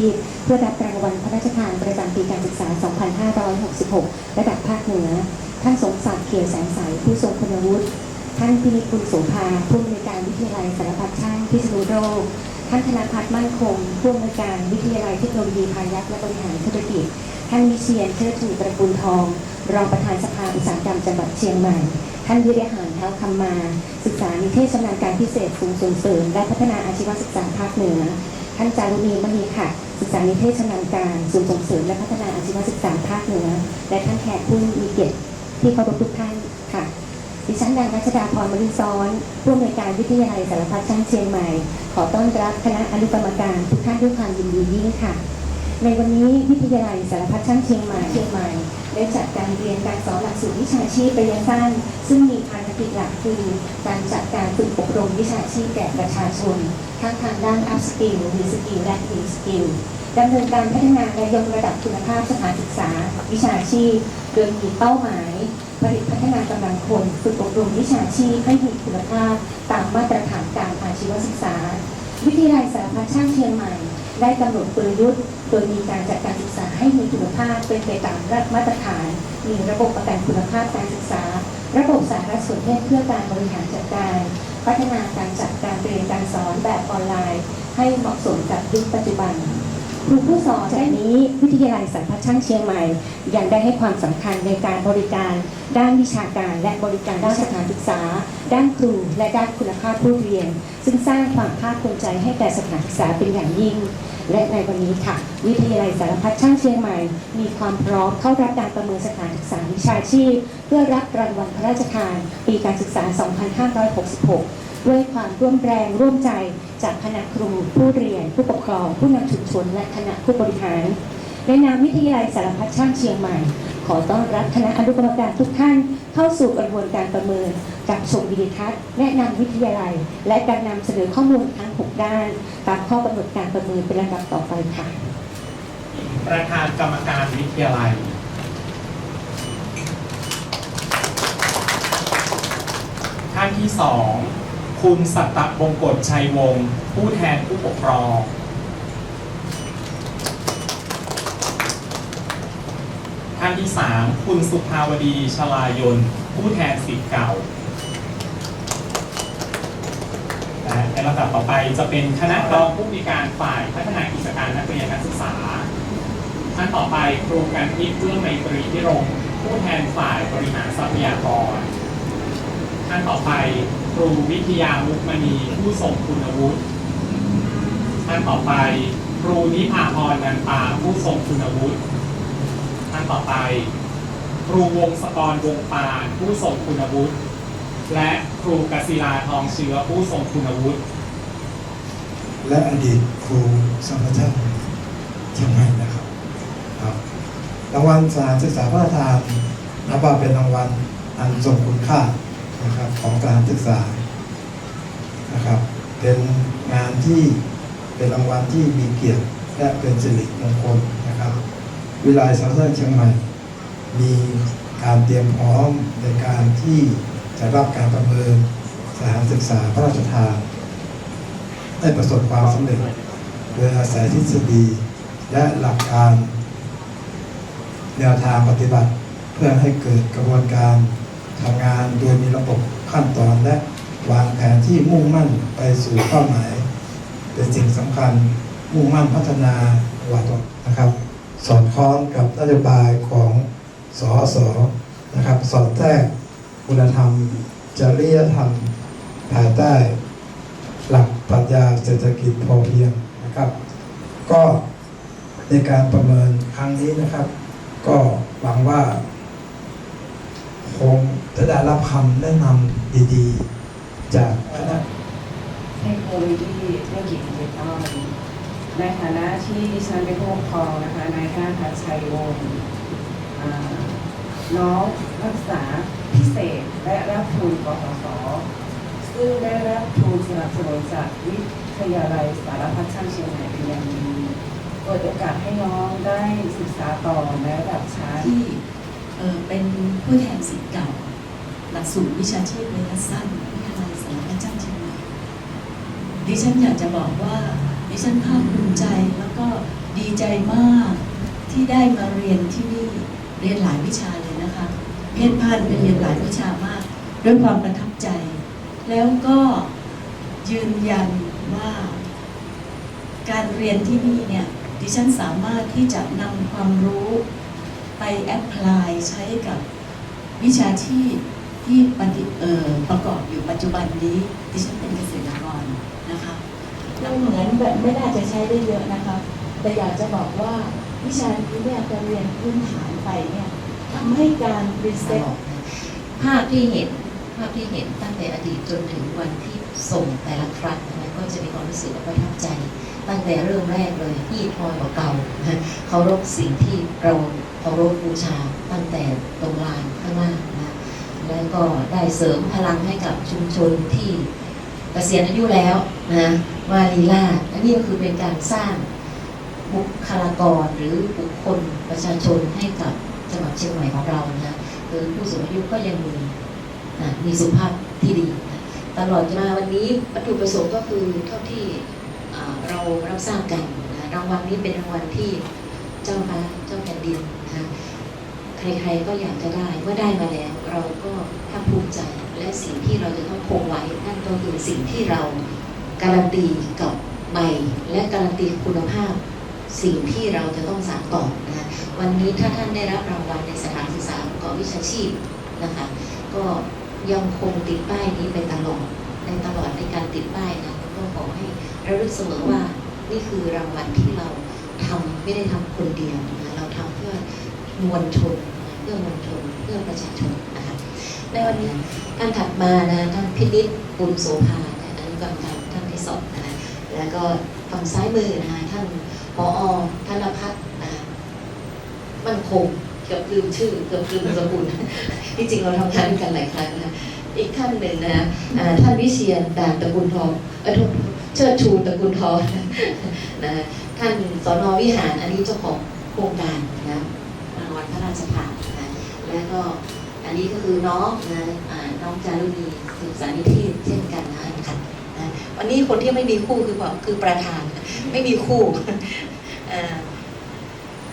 ีพ เพื่อรับรางวัลพระราชทานประจำปีการศึกษา 2566 ระดับภาคเหนือ ท่านสมศักดิ์เขียวแสงใสผู้ทรงคุณวุฒิ ท่านพินิจคุณโสภาผู้อำนวยการวิทยาลัยสารพัดช่างพิษณุโลกท่านธนพัฒน์มั่นคงผู้อำนวยการวิทยาลัยเทคโนโลยีพายัพและบริหารธุรกิจ ท่านมิเชียนเชิดชูประปุลทอง รองประธานสภาอุตสาหกรรมจังหวัดเชียงใหม่ท่านวิริหารเท้าคำมา ศึกษานิเทศชำนาญการพิเศษฟูงย์ส่งเสริมและพัฒนาอาชีวศึกษาภาคเหนือ ท่านจารุณีมณีค่ะ ศึกษานิเทศชำนาญการศูนย์ส่งเสริมและพัฒนาอาชีวศึกษาภาคเหนือ และท่านแขกผู้มีเกียรติที่เคารพทุกท่านค่ะ ดิฉันนางรัชดาพรมริซ้อนผู้อำนวยการวิทยาลัยสารพัดช่างเชียงใหม่ ขอต้อนรับคณะอนุกรรมการทุกท่านด้วยความยินดียิ่งค่ะ ในวันนี้วิทยาลัยสารพัดช่างเชียงใหม่เชียงใหม่ได้จัดการเรียนการสอนหลักสูตรวิชาชีพระยะสั้น ซึ่งมีภารจหลักคือการจัดการฝึกอบรมวิชาชีพแก่ประชาชน ทั้งทางด้าน up skill หรือ skill และ re skill ดำเนินการพัฒนาและยกระดับคุณภาพสถานศึกษา วิชาชีพ โดยมีเป้าหมาย ผลิตพัฒนากำลังคนฝึกอบรมวิชาชีพให้มีคุณภาพ ตามมาตรฐานการอาชีวศึกษา วิทยาลัยสารพัดช่างเชียงใหม่ ได้กำหนดกลยุทธ์ โดยมีการจัดการศึกษาให้มีคุณภาพเป็นไปตามมาตรฐาน มีระบบประกันคุณภาพการศึกษา ระบบสารสนเทศเพื่อการบริหารจัดการ พัฒนาการจัดการเรียนการสอนแบบออนไลน์ ให้เหมาะสมกับยุคปัจจุบัน รูผู้สอนจากนี้วิทยาลัยสารพัดช่างเชียงใหม่ ยังได้ให้ความสำคัญในการบริการ ด้านวิชาการและบริการด้านสถานศึกษา ด้านครูและด้านคุณภาพผู้เรียน ซึ่งสร้างความภาคภูมิใจให้แก่สถานศึกษาเป็นอย่างยิ่ง และในวันนี้ค่ะ วิทยาลัยสารพัดช่างเชียงใหม่ มีความพร้อมเข้ารับการประเมินสถานศึกษาวิชาชีพ เพื่อรับรางวัลพระราชทาน ปีการศึกษา 2566 ด้วยความร่วมแรงร่วมใจจากคณะครูผู้เรียน ผู้ปกครอง ผู้นำชุมชนและคณะผู้บริหารในนามวิทยาลัยสารพัดช่างเชียงใหม่ ขอต้อนรับคณะอนุกรรมการทุกท่าน เข้าสู่กระบวนการประเมินกับชมวิดีทัศน์แนะนำวิทยาลัย และการนำเสนอข้อมูลทั้ง 6 ด้าน ตามข้อกำหนดการประเมินเป็นลำดับต่อไปค่ะ ประธานกรรมการวิทยาลัยท่านที่สอง คุณสัตตบงกฎชัยวงศ์ผู้แทนผู้ปกครองท่านที่สามคุณสุภาวดีชลายน ผู้แทนสิทธิ์เก่าและในลำดับต่อไปจะเป็นคณะรองผู้มีการฝ่ายพัฒนากิจการนักเรียนนักศึกษา ท่านต่อไปครูกันทิเพื่อไมตรีพิรมผู้แทนฝ่ายบริหารทรัพยากร ท่านต่อไปครูวิทยามุกมณีผู้ทรงคุณวุฒิท่านต่อไปครูนิพาพรนันตาผู้ทรงคุณวุฒิท่านต่อไป ครูวงศกรวงปานผู้ทรงคุณวุฒิและครูกศิลาทองเชื้อผู้ทรงคุณวุฒิและอดีตครูสมรช่างเชียงใหม่นะครับครับรางวัลสถานศึกษาพระราชทานนับว่าเป็นรางวัลอันทรงคุณค่า นะครับของการศึกษานะครับ เป็นงานที่เป็นรางวัลที่มีเกียรติและเป็นสิริมงคลนะครับวิไลสารสนเชียงใหม่ มีการเตรียมพร้อมในการที่จะรับการประเมินสถานศึกษาพระราชทานได้ประสบความสำเร็จโดยอาศัยทฤษฎีและหลักการ แนวทางปฏิบัติเพื่อให้เกิดกระบวนการ ทำงานโดยมีระบบขั้นตอนและวางแผนที่มุ่งมั่นไปสู่เป้าหมาย เป็นสิ่งสำคัญมุ่งมั่นพัฒนาวัตนะครับ สอดคล้องกับนโยบายของสอสนะครับ สอดแทรกคุณธรรม จริยธรรมภายใต้ หลักปรัชญาเศรษฐกิจพอเพียงนะครับ ก็ในการประเมินครั้งนี้นะครับ ก็หวังว่าคง จะได้รับคำแนะนำดีๆ จากคณะเทคโนโลยีธุรกิจดิจิตอลในฐานะที่ดิฉันเป็นผู้ปกครองนะคะนายแพทย์ทัชชัยวงศ์อ่าน้องนักศึกษาพิเศษและรับทุนกสศซึ่งได้รับทุนสนับสนุนจากวิทยาลัยสารพัดช่างเชียงใหม่เป็นอย่างดีเปิดโอกาสให้น้องได้ศึกษาต่อในระดับชั้นที่เอ่อเป็นผู้แทนสิทธิ์เก่า หลักสูตรวิชาชีพระยะสั้นวิทยาลัยสารพัดช่างเชียงใหม่ดิฉันอยากจะบอกว่าดิฉันภาคภูมิใจแล้วก็ดีใจมากที่ได้มาเรียนที่นี่เรียนหลายวิชาเลยนะคะเพ่นพ่านไปเรียนหลายวิชามาก ด้วยความประทับใจ แล้วก็ยืนยันว่า การเรียนที่นี่เนี่ยดิฉันสามารถที่จะนำความรู้ไปแอพพลายใช้กับวิชาชีพ ที่ปฏิเอ่อประกอบอยู่ปัจจุบันนี้ดิฉันเป็นเกษตรกรนะคะเราเหมือนแบบไม่น่าจะใช้ได้เยอะนะคะ แต่อยากจะบอกว่าวิชานี้เนี่ยการเรียนพื้นฐานไปเนี่ยทำให้การรีเซ็ตภาพที่เห็นภาพที่เห็นตั้งแต่อดีตจนถึงวันที่ส่งแต่ละครั้งนะก็จะมีความรู้สึกและประทับใจ ตั้งแต่เริ่มแรกเลยที่ทอยเก่าๆนะเคารพสิ่งที่เราเคารพบูชาตั้งแต่ตรงลานข้างล่างนะ แล้วก็ได้เสริมพลังให้กับชุมชนที่เกษียณอายุแล้วนะวาลีลาอันนี้ก็คือเป็นการสร้างบุคลากรหรือบุคคลประชาชนให้กับจังหวัดเชียงใหม่ของเรานะคือผู้สูงอายุก็ยังมีอะมีสุขภาพที่ดี ตลอดมาวันนี้วัตถุประสงค์ก็คือเท่าที่เรารับทราบกันนะรางวัลนี้เป็นรางวัลที่เจ้าฟ้าเจ้าแผ่นดินนะ ใครๆก็อยากจะได้ เมื่อได้มาแล้ว เราก็ภาคภูมิใจ และสิ่งที่เราจะต้องคงไว้ นั่นก็คือสิ่งที่เราการันตีกับใบและการันตีคุณภาพ สิ่งที่เราจะต้องสานต่อนะคะวันนี้ถ้าท่านได้รับรางวัลในสถานศึกษาประกอบวิชาชีพนะคะก็ยังคงติดป้ายนี้ไปตลอดในตลอดในการติดป้ายนะก็ขอให้ระลึกเสมอว่า นี่คือรางวัลที่เราทำไม่ได้ทำคนเดียวนะเราทำเพื่อ มวลชนเพื่อมวลชนเพื่อประชาชนนะคะในวันนี้ท่านถัดมานะท่านพินิจบุญโสภานะอนุกรรมการท่านที่สองนะคะแล้วก็ฝั่งซ้ายมือนะคะท่านพอธนพัฒน์นะมั่นคงเกือบลืมชื่อเกือบลืมสกุลที่จริงเราทำงานกันหลายครั้งนะอีกท่านหนึ่งนะท่านวิเชียนดานตระกูลทองเออเชิดชูตระกูลทองนะท่านสนวิหารอันนี้เจ้าของโครงการนะ พระราชทานนะแล้วก็อันนี้ก็คือน้องนะน้องจารุณีศึกษานิเทศเช่นกันนะค่ะนะวันนี้คนที่ไม่มีคู่คือบอกคือประธาน ไม่มีคู่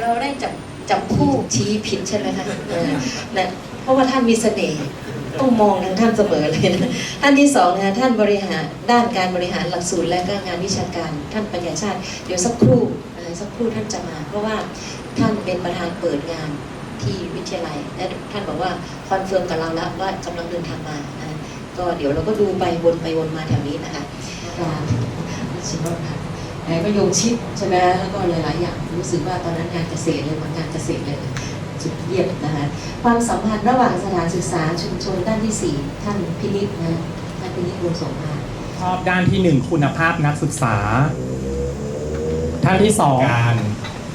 เราได้จับจับคู่ชี้ผิดใช่ไหมคะเออนะเพราะว่าท่านมีเสน่ห์ต้องมองทางท่านเสมอเลยนะท่านที่สองนะท่านบริหารด้านการบริหารหลักสูตรและก็งานวิชาการท่านปัญญาชาติ เดี๋ยวสักครู่สักครู่ท่านจะมา เพราะว่า ท่านเป็นประธานเปิดงานที่วิทยาลัย และท่านบอกว่าคอนเฟิร์มกับเราแล้วว่ากำลังเดินทางมานะก็เดี๋ยวเราก็ดูไปวนไปวนมาแถวนี้นะคะอาจารย์ชิโนค่ะไหนก็โยงชิดใช่ไหมแล้วก็หลายๆอย่างรู้สึกว่าตอนนั้นงานเกษตรเลยเหมือนงานเกษตรเลยสุดเยี่ยมนะคะความสัมพันธ์ระหว่างสถานศึกษาชุมชนด้านที่สี่ท่านพินิจนะท่านพินิจบุญสมภารชอบด้านที่หนึ่งคุณภาพนักศึกษา ท่านที่สองการ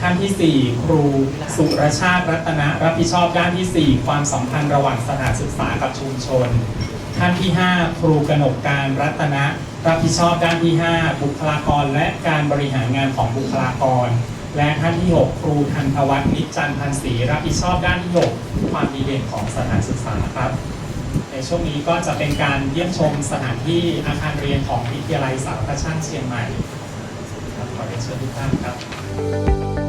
ท่านที่สี่ครูสุรชาติรัตนะรับผิดชอบด้านที่สี่ความสัมพันธ์ระหว่างสถานศึกษากับชุมชนท่านที่ห้าครูกนกการรัตนะรับผิดชอบด้านที่ห้าบุคลากรและการบริหารงานของบุคลากร และท่านที่หกครูทันทวัฒน์นิจจันทร์พันศรีรับผิดชอบด้านที่หกความดีเด่นของสถานศึกษาครับ ในช่วงนี้ก็จะเป็นการเยี่ยมชมสถานที่อาคารเรียนของวิทยาลัยสารพัดช่างเชียงใหม่ครับขอเรียนเชิญทุกท่านครับ